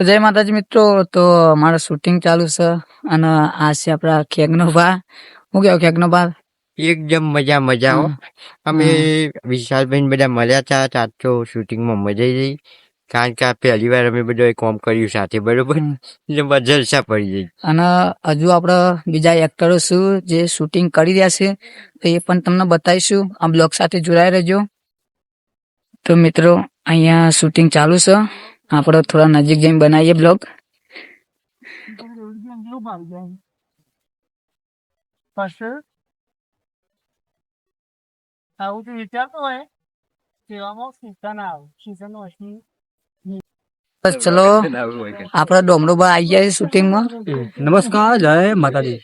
જય માતાજી મિત્રો તો મારું શૂટિંગ ચાલુ છે અને આ છે આપણા ખેગનો ભા હું કેવો ખેગનો ભા એકદમ મજા મજા હો. અમે વિશાલભાઈ બધા મળ્યા હતા સાચો શૂટિંગમાં મજા જઈ કારણ કે પહેલી વાર અમે બધું કોમ કર્યું સાથે બરોબર? એટલે જલસા પડી જાય અને હજુ આપણે બીજા એક્ટરો છું જે શૂટિંગ કરી રહ્યા છે તો એ પણ તમને બતાવીશું. આ બ્લોગ સાથે જોડાઈ રહેજો. તો મિત્રો અહીંયા શૂટિંગ ચાલુ છે. આપણે થોડા નજીક જઈને બનાવીએ બ્લોગ આવું તો વિચારતો હોય. તેવામાં સીઝન આવે. સીઝન વર્ષની બસ ચલો આપણા ડોમરોબા આવી જાય છે શૂટિંગમાં નમસ્કાર જય માતાજી.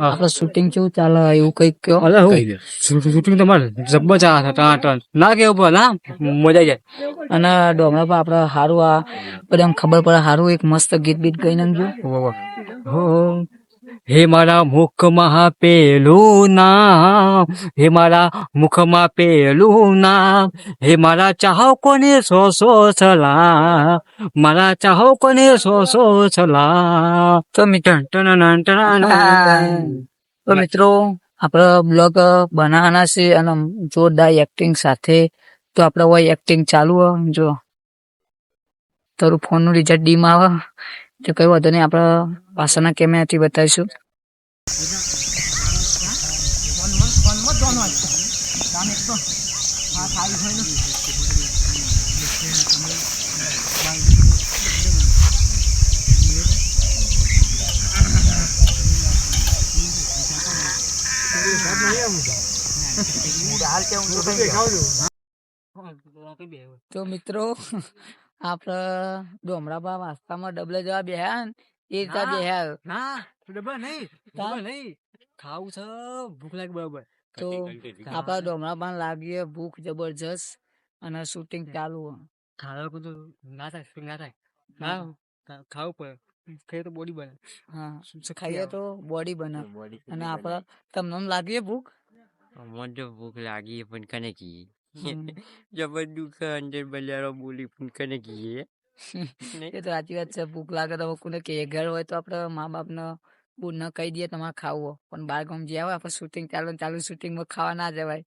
આપણે શૂટિંગ કેવું ચાલે? એવું કંઈક કયો અલે હું? શૂટિંગ તમારે જબ્બર ટાણ ના કેવું પણ ના મજા જાય. અને ડોમરાબા આપણે સારું આ બધા ખબર પડે સારું એક મસ્ત ગીત બીત ગઈ નાખજો હો. હે મારા મુખમાં પેલું નામ, હે મારા મુખમાં પેલું નામ, હે મારા ચાહકોને સો સો છલા મારા ચાહકોને સો સો છલા તો તો મિત્રો આપણે બ્લોગ બનાવવાના છે અને જોરદાર એક્ટિંગ સાથે. તો આપણે હોય એક્ટિંગ ચાલુ જો. તારું ફોનનું રિચાર્જ રિઝલ્ટ ડીમ આવે તો કઈ વાંધો નહીં આપણે પાછળના કેમેરાથી બતાવીશું. તો મિત્રો આપણે ડોમરાબા વાસ્તામાં ડબલે જવા બેહ્યા ને એ રીતે બેહ્યા ના ડબ્બા નહીં ડબ્બા નહીં. ખાવું છે ભૂખ લાગે બરાબર. તો આપણા ડોમરાબા લાગીએ ભૂખ જબરજસ્ત અને શૂટિંગ ચાલુ ખાવા તો ના થાય શું ના થાય. ના ખાવું પડે. ખાઈએ તો બોડી બને. હા ખાઈએ તો બોડી બને. અને આપડે તમને લાગીએ ભૂખ? મને ભૂખ લાગી પણ કને કીએ? હમ. જબર દુઃખ અંદર બજારો બોલી પણ કને કીએ એ તો સાચી વાત છે ભૂખ લાગે તો કોને કે ઘર હોય તો આપણે મા બાપને બુ ન કહી દઈએ તમારે ખાવું. પણ બાર ગામ જ્યાં હોય આપણે શૂટિંગ ચાલુ ચાલુ શૂટિંગમાં ખાવા ના જવાય